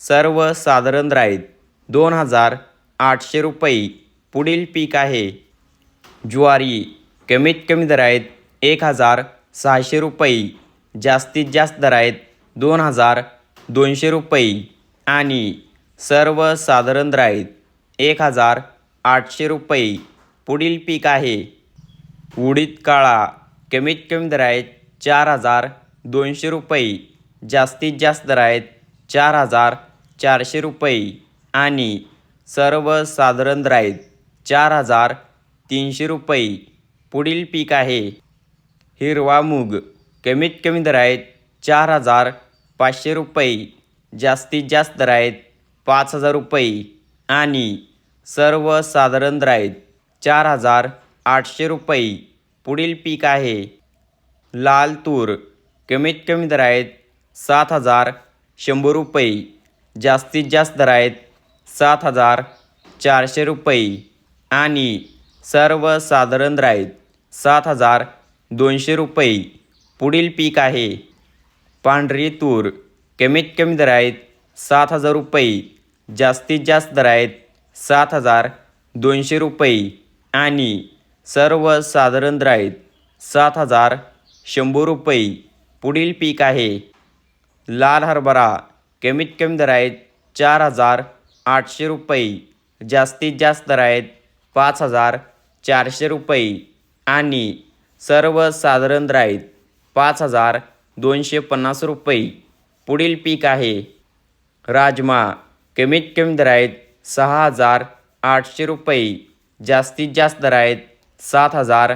सर्वसाधारण दर दोन हजार आठशे रुपये पुढील पीक आहे. ज्वारी कमीत कमी दर आहेत एक हजार सहाशे रुपये जास्तीत जास्त दर आहेत दोन हजार दोनशे रुपये आणि सर्वसाधारण दर एक हजार आठशे रुपये पुढील पीक आहे. उडीद काळा कमीत कमी दर आहेत चार हजार दोनशे रुपये जास्तीत जास्त दर आहेत चार हजार चारशे रुपये आणि सर्वसाधारण राईत चार हजार तीनशे रुपये. पुढील पीक आहे हिरवा मूग. कमीत कमी दर आहेत चार हजार पाचशे रुपये. जास्तीत जास्त दर आहेत पाच हजार रुपये आणि सर्वसाधारण राईत चार हजार आठशे रुपये. पुढील पीक आहे लाल तूर. कमीत कमी दर आहेत सात हजार शंभर रुपये. जास्तीत जास्त दर आहेत सात हजार चारशे रुपये आणि सर्वसाधारण दर आहेत सात हजार दोनशे रुपये. पुढील पीक आहे. पांढरी तूर. कमीत कमी दर आहेत सात हजार रुपये. जास्तीत जास्त दर आहेत सात हजार दोनशे रुपये आणि सर्वसाधारण दर आहेत सात हजार शंभर रुपये. पुढील पीक आहे. लाल हरभरा. कमीत कमी दर आहेत चार हजार आठशे रुपये. जास्तीत जास्त दर आहेत पाच हजार चारशे रुपये. आणि सर्वसाधारण दर आहेत पाच हजार दोनशे पन्नास रुपये. पुढील पीक आहे राजमा. कमीत कमी दर आहेत सहा हजार आठशे रुपये. जास्तीत जास्त दर आहेत सात हजार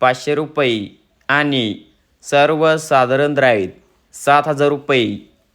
पाचशे रुपये. आणि सर्वसाधारण दर आहेत सात हजार रुपये.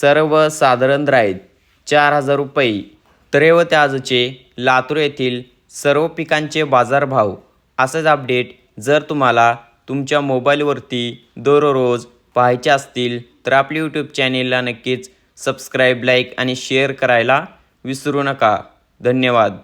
सर्वसाधारण दर चार हजार रुपये. तर आजचे लातूर येथील सर्व पिकांचे बाजारभाव. असंच अपडेट जर तुम्हाला तुमच्या मोबाईलवरती दररोज पाहायचे असतील तर आपल्या यूट्यूब चॅनेलला नक्कीच सबस्क्राईब लाईक आणि शेअर करायला विसरू नका. धन्यवाद.